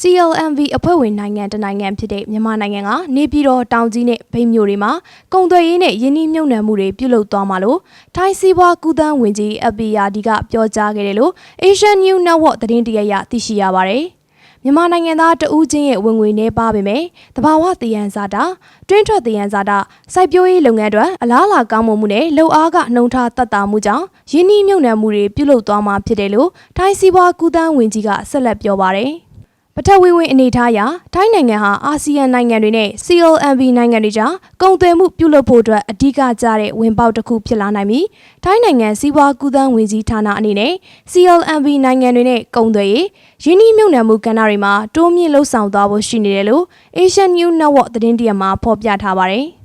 CLMV အဖွဲ့ဝင်နိုင်ငံတစ်နိုင်ငံဖြစ်တဲ့မြန်မာနိုင်ငံကနေပြည်တော်တောင်ကြီးနဲ့ဗိမ်းမြို့တွေမှာကုန်သွယ်ရေးနဲ့ယင်းနှိမ့်မြုပ်နှံမှုတွေပြုလုပ်သွားမှာလို့ထိုင်းစီးပွားကူးသန်းဝင်ကြီးအပီယာဒီကပြောကြားခဲ့တယ်လို့ Asian New Network သတင်းတရရသိရှိရပါတယ်။မြန်မာနိုင်ငံသားတဦးချင်းရဲ့ဝင်ငွေနှဲပါပေမဲ့တဘာဝတည်ရန်ဇာတာတွင်းထွက်တည်ရန်ဇာတာစိုက်ပျိုးရေးလုပ်ငန်းတွေအလားအလာကောင်းမွန်မှုနဲ့လှုပ်အားကနှုံထားတတ်တာမှုကြောင့်ယင်းနှိမ့်မြုပ်နှံမှုတွေပြုလုပ်သွားမှာဖြစ်တယ်လို့ထိုင်းစီးပွားကူးသန်းဝင်ကြီးကဆက်လက်ပြောပါတယ်။ ပထဝီဝင်အနေထားအရထိုင်းနိုင်ငံဟာအာဆီယံနိုင်ငံတွေနဲ့ CLMV နိုင်ငံတွေကြားကုန်သွယ်မှုပြုလုပ်ဖို့အတွက်အဓိကကျတဲ့ဝင်ပေါက်တစ်ခုဖြစ်လာနိုင်ပြီးထိုင်းနိုင်ငံစီးပွားကူးသန်းဝင်ကြီးဌာနအနေနဲ့ CLMV နိုင်ငံတွေနဲ့ကုန်သွယ်ရေးရင်းနှီးမြှုပ်နှံမှုကဏ္ဍတွေမှာတိုးမြင့်လှုပ်ဆောင်သွားဖို့ရှိနေတယ်လို့ Asian New Network သတင်းတရမှာဖော်ပြထားပါတယ်။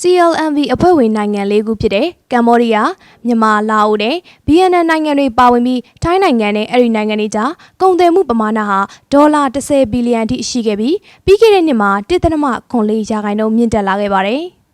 CLMV အဖွဲ့ဝင်နိုင်ငံ၄ခုဖြစ်တဲ့ကမ္ဘောဒီးယားမြန်မာလာအိုနဲ့ဗီယက်နမ်နိုင်ငံတွေပါဝင်ပြီးထိုင်းနိုင်ငံနဲ့အဲ့ဒီနိုင်ငံတွေကြားကုန်သွယ်မှုပမာဏဟာဒေါ်လာ10ဘီလီယံထိရှိခဲ့ပြီးပြီးခဲ့တဲ့နှစ်မှာ1.4ရာခိုင်နှုန်းမြင့်တက်လာခဲ့ပါတယ်။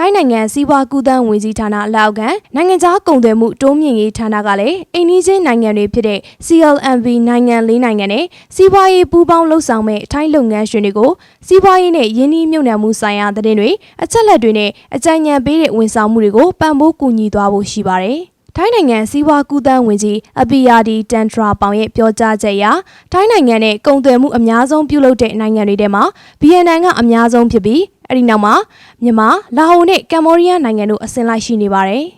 ထိုင်းနိုင်ငံစီးပွားကူးသန်းဝင်ကြီးဌာနလက်အောက်ခံနိုင်ငံခြားကုန်သွယ်မှုတိုးမြင့်ရေးဌာနကလည်းအိမ်နီးချင်းနိုင်ငံတွေဖြစ်တဲ့ CLMV နိုင်ငံ၄နိုင်ငံနဲ့စီးပွားရေးပူးပေါင်းလှုပ်ဆောင်မဲ့ထိုင်းလုပ်ငန်းရှင်တွေကိုစီးပွားရေးနဲ့ယင်းနှီးမြှုပ်နှံမှုဆိုင်ရာသတင်းတွေအချက်လက်တွေနဲ့အကြံဉာဏ်ပေးတဲ့ဝန်ဆောင်မှုတွေကိုပံ့ပိုးကူညီသွားဖို့ရှိပါတယ်။ ထိုင်းနိုင်ငံစီးပွားကူးသန်းဝင်ကြီးအပီယာဒီတန်ထရာပေါင်ရဲ့ပြောကြားချက်အရထိုင်းနိုင်ငံနဲ့ကုန်သွယ်မှုအများဆုံးပြုလုပ်တဲ့နိုင်ငံတွေထဲမှာဗီယက်နမ်ကအများဆုံးဖြစ်ပြီးအဲ့ဒီနောက်မှာမြန်မာလာအိုနဲ့ကမ္ဘောဒီးယားနိုင်ငံတို့အစဉ်လိုက်ရှိနေပါတယ်။